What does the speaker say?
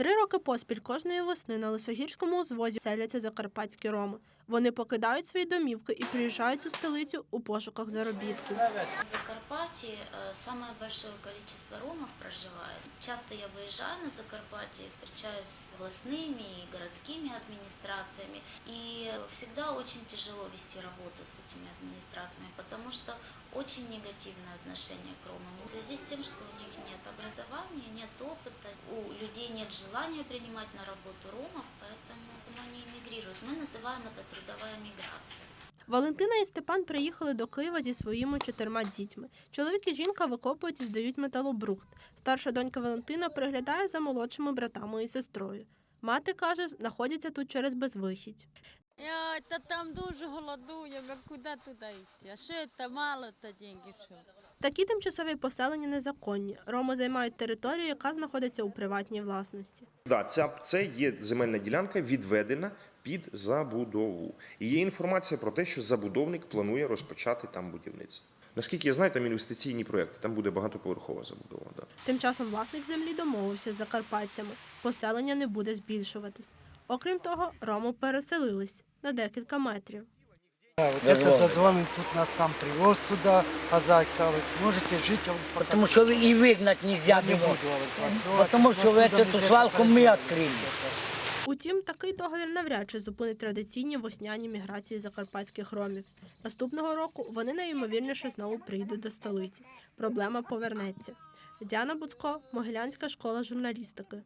Три роки поспіль кожної весни на Лисогірському узвозі селяться закарпатські роми. Вони покидають свої домівки і приїжджають у столицю у пошуках заробітку. В Закарпатье э, самое большое количество ромов проживает. Часто я выезжаю на Закарпатье, встречаюсь с областными и городскими администрациями. И всегда очень тяжело вести работу с этими администрациями, потому что очень негативное отношение к ромам. В связи с тем, что у них нет образования, нет опыта, у людей нет желания принимать на работу ромов, поэтому они эмигрируют. Мы называем это трудовая миграция. Валентина і Степан приїхали до Києва зі своїми чотирма дітьми. Чоловік і жінка викопують і здають металобрухт. Старша донька Валентина приглядає за молодшими братами і сестрою. Мати каже, знаходяться тут через безвихідь. Я, та там дуже голодуємо, а куди туди йти? А що це мало та деньги, що? Такі тимчасові поселення незаконні. Роми займають територію, яка знаходиться у приватній власності. Да, ця, це є земельна ділянка відведена під забудову. І є інформація про те, що забудовник планує розпочати там будівництво. Наскільки я знаю, там інвестиційні проекти, там буде багатоповерхова забудова. Да. Тим часом власник землі домовився з закарпатцями. Поселення не буде збільшуватись. Окрім того, роми переселились на декілька метрів. Да, вот это дозвонен тут нас сам привез сюда, хозяйка. Вот можете жить, а вот пока Потому что и выгнать нельзя я не было. буду эвакуацию. Потому что Оттуда эту везде свалку мы пока- открыли. Утім, такий договір навряд чи зупинить традиційні весняні міграції закарпатських ромів. Наступного року вони найімовірніше знову прийдуть до столиці. Проблема повернеться. Діана Буцко, Могилянська школа журналістики.